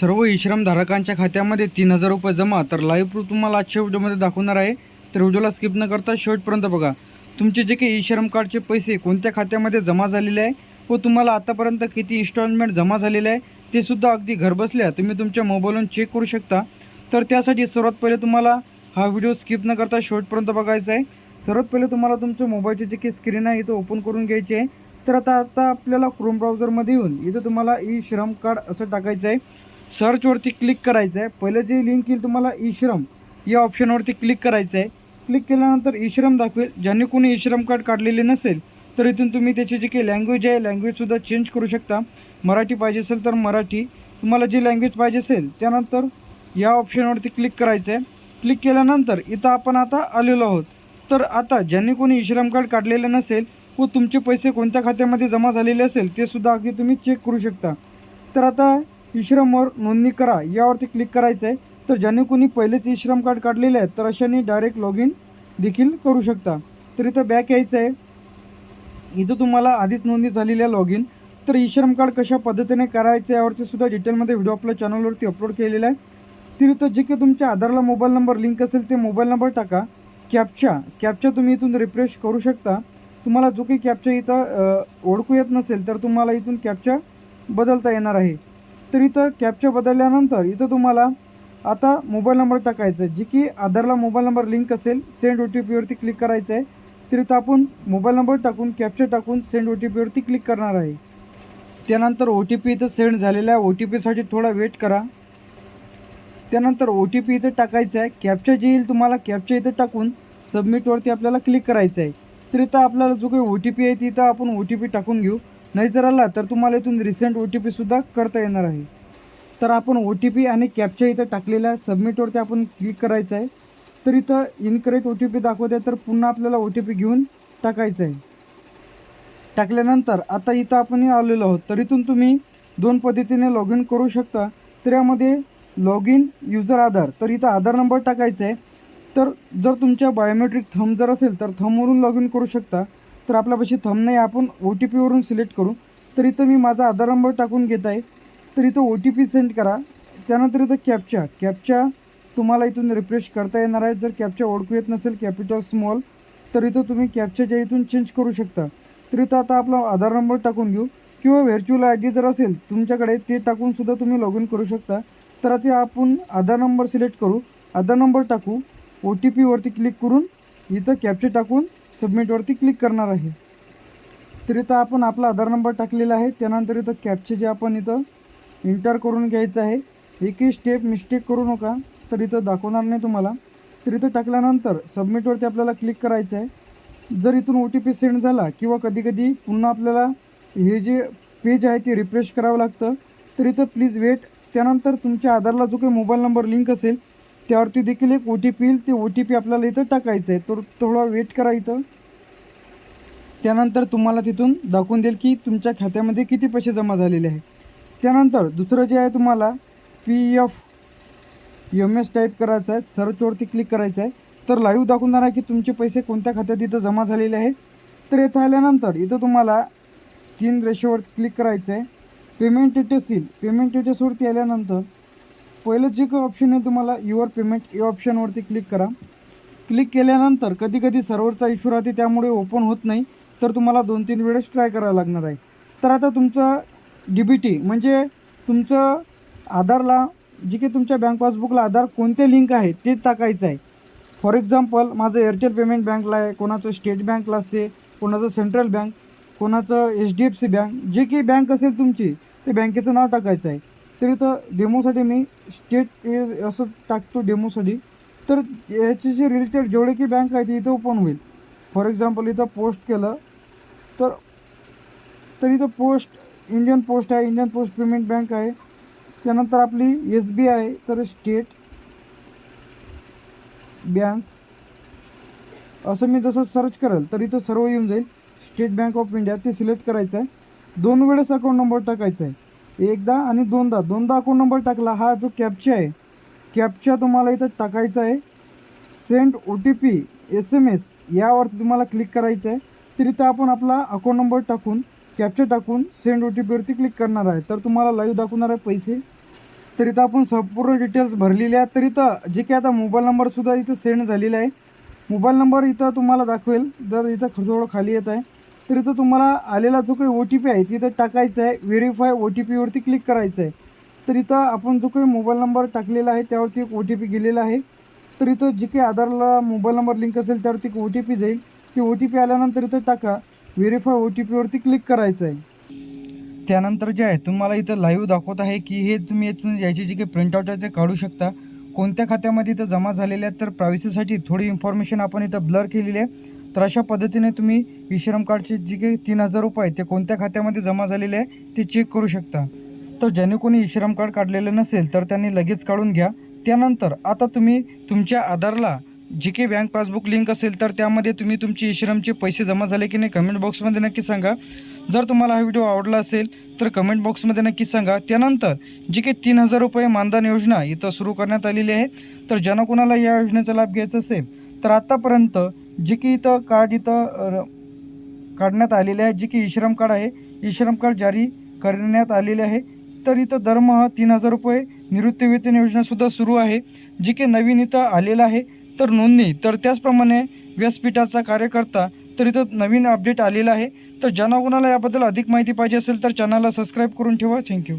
सर्व धारकांच्या खात्यामध्ये तीन हजार रुपये जमा. तर लाईव्ह प्रूफ तुम्हाला आजच्या व्हिडिओमध्ये दाखवणार आहे. तर व्हिडिओला स्किप न करता शेवटपर्यंत बघा. तुमचे जे काही ई-श्रम कार्डचे पैसे कोणत्या खात्यामध्ये जमा झालेले आहे व तुम्हाला आतापर्यंत किती इन्स्टॉलमेंट जमा झालेले आहे ते सुद्धा अगदी घरबसल्या तुम्ही तुमच्या मोबाईलवरून चेक करू शकता. तर त्यासाठी सर्वात पहिले तुम्हाला हा व्हिडिओ स्किप न करता शेवटपर्यंत बघायचा आहे. सर्वात पहिले तुम्हाला तुमच्या मोबाईलची जे काही स्क्रीन आहे इथं ओपन करून घ्यायची आहे. तर आता आता आपल्याला क्रोम ब्राउझरमध्ये येऊन इथं तुम्हाला ई श्रम कार्ड असं टाकायचं आहे. सर्चवरती क्लिक करायचं आहे पहिलं जे लिंक येईल तुम्हाला ई श्रम या ऑप्शनवरती क्लिक करायचं आहे क्लिक केल्यानंतर ई श्रम दाखवेल. ज्यांनी कोणी ईश्रम श्रम कार्ड काढलेले नसेल तर इथून तुम्ही त्याची जी काही लँग्वेज आहे लँग्वेजसुद्धा चेंज करू शकता. मराठी पाहिजे असेल तर मराठी. तुम्हाला जी लँग्वेज पाहिजे असेल त्यानंतर या ऑप्शनवरती क्लिक करायचं आहे क्लिक केल्यानंतर इथं आपण आता आलेलो आहोत. तर आता ज्यांनी कोणी श्रम कार्ड काढलेलं नसेल व तुमचे पैसे कोणत्या खात्यामध्ये जमा झालेले असेल ते सुद्धा अगदी तुम्ही चेक करू शकता. तर आता श्रमवर नोंदणी करा. यावरती क्लिक करायचं आहे तर ज्याने कोणी पहिलेच श्रम कार्ड काढलेले आहेत तर अशाने डायरेक्ट लॉग इन देखील करू शकता. तर इथं बॅक यायचं आहे इथं तुम्हाला आधीच नोंदणी झालेली आहे लॉग इन तर श्रम कार्ड कशा पद्धतीने करायचं यावरती सुद्धा डिटेलमध्ये व्हिडिओ आपल्या चॅनलवरती अपलोड केलेला आहे. तर इथं जे काही तुमच्या आधारला मोबाईल नंबर लिंक असेल ते मोबाईल नंबर टाका. कॅपच्या कॅपच्या तुम्ही इथून रिफ्रेश करू शकता. तुम्हाला जो काही कॅपच्या इथं ओळखू येत नसेल तर तुम्हाला इथून कॅपच्या बदलता येणार आहे. तर इथं कॅपचा बदलल्यानंतर इथं तुम्हाला आता मोबाईल नंबर टाकायचा आहे. जे की आधारला मोबाईल नंबर लिंक असेल सेंड ओ टी पीवरती क्लिक करायचं आहे. तर इथं आपण मोबाईल नंबर टाकून कॅप्चर टाकून सेंड ओ टी पीवरती क्लिक करणार आहे. त्यानंतर ओ टी पी इथं सेंड झालेला आहे. ओ टी पीसाठी थोडा वेट करा. त्यानंतर ओ टी पी इथं टाकायचं आहे. कॅपचा जे येईल तुम्हाला कॅपचा इथं टाकून सबमिटवरती आपल्याला क्लिक करायचं आहे. तर इथं आपल्याला जो काही ओ टी पी आहे तिथं आपण ओ टी पी टाकून घेऊ. नाही जर आला तर तुम्हाला इथून रिसेंट ओ टी पीसुद्धा करता येणार आहे. तर आपण ओ टी पी आणि कॅपच्या इथं टाकलेल्या सबमिटवरती आपण क्लिक करायचं आहे. तर इथं इनकरेक्ट ओ टी पी दाखवते तर पुन्हा आपल्याला ओ टी पी घेऊन टाकायचं आहे. टाकल्यानंतर आता इथं आपण आलेलो आहोत. तर इथून तुम्ही दोन पद्धतीने लॉग इन करू शकता. तर यामध्ये लॉग इन युजर आधार. तर इथं आधार नंबर टाकायचा आहे. तर जर तुमच्या बायोमेट्रिक थंब जर असेल तर थंबवरून लॉग इन करू शकता. तर आपल्यापाशी थम नाही आपण ओ टी पीवरून सिलेक्ट करू. तर इथं मी माझा आधार नंबर टाकून घेत आहे. तर इथं ओ टी पी सेंड करा. त्यानंतर इथं कॅपच्या कॅपच्या तुम्हाला इथून रिफ्रेश करता येणार आहे. जर कॅपच्या ओळखू येत नसेल कॅपिटल स्मॉल तर इथं तुम्ही कॅपच्याच्या इथून चेंज करू शकता. तर इथं आता आपला आधार नंबर टाकून घेऊ. किंवा व्हर्च्युअल आय डी जर असेल तुमच्याकडे ते टाकूनसुद्धा तुम्ही लॉग इन करू शकता. तर आता आपण आधार नंबर सिलेक्ट करू. आधार नंबर टाकू. ओ टी पीवरती क्लिक करून इथं कॅप्चे टाकून सबमिटवरती क्लिक करणार आहे. तर इथं आपण आपला आधार नंबर टाकलेला आहे. त्यानंतर इथं कॅपचे जे आपण इथं इंटर करून घ्यायचं आहे. एकही स्टेप मिस्टेक करू नका. तर इथं दाखवणार नाही तुम्हाला. तर इथं टाकल्यानंतर सबमिटवरती आपल्याला क्लिक करायचं आहे. जर इथून ओ टी पी सेंड झाला किंवा कधीकधी पुन्हा आपल्याला हे जे पेज आहे ते रिफ्रेश करावं लागतं. तर इथं प्लीज वेट त्यानंतर तुमच्या आधारला जो काही मोबाईल नंबर लिंक असेल त्यावरती देखील एक ओ टी पी येईल. ते ओ टी पी आपल्याला इथं टाकायचं आहे. तर थोडा वेट करा इथं. त्यानंतर तुम्हाला तिथून दाखवून देईल की तुमच्या खात्यामध्ये किती पैसे जमा झालेले आहे. त्यानंतर दुसरं जे आहे तुम्हाला P F M S type करायचं आहे. सर्चवरती क्लिक करायचं आहे. तर लाईव्ह दाखवणार आहे की तुमचे पैसे कोणत्या खात्यात इथं जमा झालेले आहे. तर येथं आल्यानंतर इथं तुम्हाला तीन रेषेवर क्लिक करायचं आहे. पेमेंट डिटेल्स येईल. पेमेंट डिटेल्सवरती आल्यानंतर पहिलं जे काही ऑप्शन आहे तुम्हाला युअर पेमेंट या ऑप्शनवरती क्लिक करा. क्लिक केल्यानंतर कधी कधी सर्व्हरचा इश्यू राहते त्यामुळे ओपन होत नाही. तर तुम्हाला दोन तीन वेळेस ट्राय करावं लागणार आहे. तर आता तुमचं डी बी टी म्हणजे तुमचं आधारला जे काही तुमच्या बँक पासबुकला आधार कोणते लिंक आहे ते टाकायचं आहे. फॉर एक्झाम्पल माझं एअरटेल पेमेंट बँकला आहे कोणाचं स्टेट बँकला असते कोणाचं सेंट्रल बँक कोणाचं H D F C bank जे काही बँक असेल तुमची ते बँकेचं नाव टाकायचं आहे. तर इथं डेमोसाठी मी स्टेट असं टाकतो डेमोसाठी. तर याच्याशी रिलेटेड जेवढे की बँक आहे ते इथं ओपन होईल. फॉर एक्झाम्पल इथं पोस्ट केलं तर तर इथं पोस्ट इंडियन पोस्ट आहे इंडियन पोस्ट पेमेंट बँक आहे. त्यानंतर आपली एस बी आय तर स्टेट बँक असं मी जसं सर्च करेल तर इथं सर्व येऊन जाईल. स्टेट बँक ऑफ इंडिया ते सिलेक्ट करायचं आहे दोन वेळेस अकाउंट नंबर टाकायचा आहे एकदा आणि दोनदा. दोनदा अकाउंट नंबर टाकला. हा जो कॅपचा आहे कॅपचा तुम्हाला इथं टाकायचा आहे. Send O T P S M S यावरती तुम्हाला क्लिक करायचं आहे. तर इथं आपण आपला अकाउंट नंबर टाकून कॅप्चा टाकून सेंड ओ टी पीवरती क्लिक करणार आहे. तर तुम्हाला लाईव्ह दाखवणार आहे पैसे. तर इथं आपण संपूर्ण डिटेल्स भरलेले आहेत. तर इथं जे काही आता मोबाईल नंबरसुद्धा इथं सेंड झालेला आहे. मोबाईल नंबर इथं तुम्हाला दाखवेल. जर इथं थोडं खाली येत आहे तर इथं तुम्हाला आलेला जो काही ओ टी पी आहे तिथं टाकायचं आहे व्हेरीफाय ओ टी पीवरती क्लिक करायचं आहे. तर इथं आपण जो काही मोबाईल नंबर टाकलेला आहे त्यावरती एक ओ टी पी गेलेला आहे. तर इथं जे काही आधारला मोबाईल नंबर लिंक असेल त्यावरती एक ओ टी पी जाईल. ती ओ टी पी आल्यानंतर इथं टाका व्हेरीफाय ओ टी पीवरती क्लिक करायचं आहे. त्यानंतर जे आहे तुम्हाला इथं लाईव्ह दाखवत आहे की हे तुम्ही यातून याचे जे काही प्रिंटआउट आहे ते काढू शकता. कोणत्या खात्यामध्ये इथं जमा झालेल्या आहेत तर प्रायव्हसीसाठी थोडी इन्फॉर्मेशन आपण इथं ब्लर केलेली आहे. तर अशा पद्धतीने तुम्ही ई श्रम कार्डचे जे काही तीन हजार रुपये ते कोणत्या खात्यामध्ये जमा झालेले आहे ते चेक करू शकता. तर ज्याने कोणी ई श्रम कार्ड काढलेलं नसेल तर त्यांनी लगेच काढून घ्या. त्यानंतर आता तुम्ही तुमच्या आधारला जी काही बँक पासबुक लिंक असेल तर त्यामध्ये तुम्ही तुमचे ई श्रमचे पैसे जमा झाले की नाही कमेंट बॉक्समध्ये नक्की सांगा. जर तुम्हाला हा व्हिडिओ आवडला असेल तर कमेंट बॉक्समध्ये नक्की सांगा. त्यानंतर जी काही तीन हजार रुपये मानधन योजना इथं सुरू करण्यात आलेली आहे तर ज्यांना कोणाला या योजनेचा लाभ घ्यायचा असेल तर आत्तापर्यंत जे की इथं कार्ड इथं काढण्यात आलेले आहे. जे की ई-श्रम कार्ड आहे. ई-श्रम कार्ड जारी करण्यात आलेले आहे. तर इथं दरमहा तीन हजार रुपये निवृत्तीवेतन योजनासुद्धा सुरू आहे. जी की नवीन इथं आलेलं आहे. तर नोंदणी तर त्याचप्रमाणे व्यासपीठाचा कार्यकर्ता तर इथं नवीन अपडेट आलेला आहे. तर ज्यांना कोणाला याबद्दल अधिक माहिती पाहिजे असेल तर चॅनलला सबस्क्राईब करून ठेवा. थँक्यू.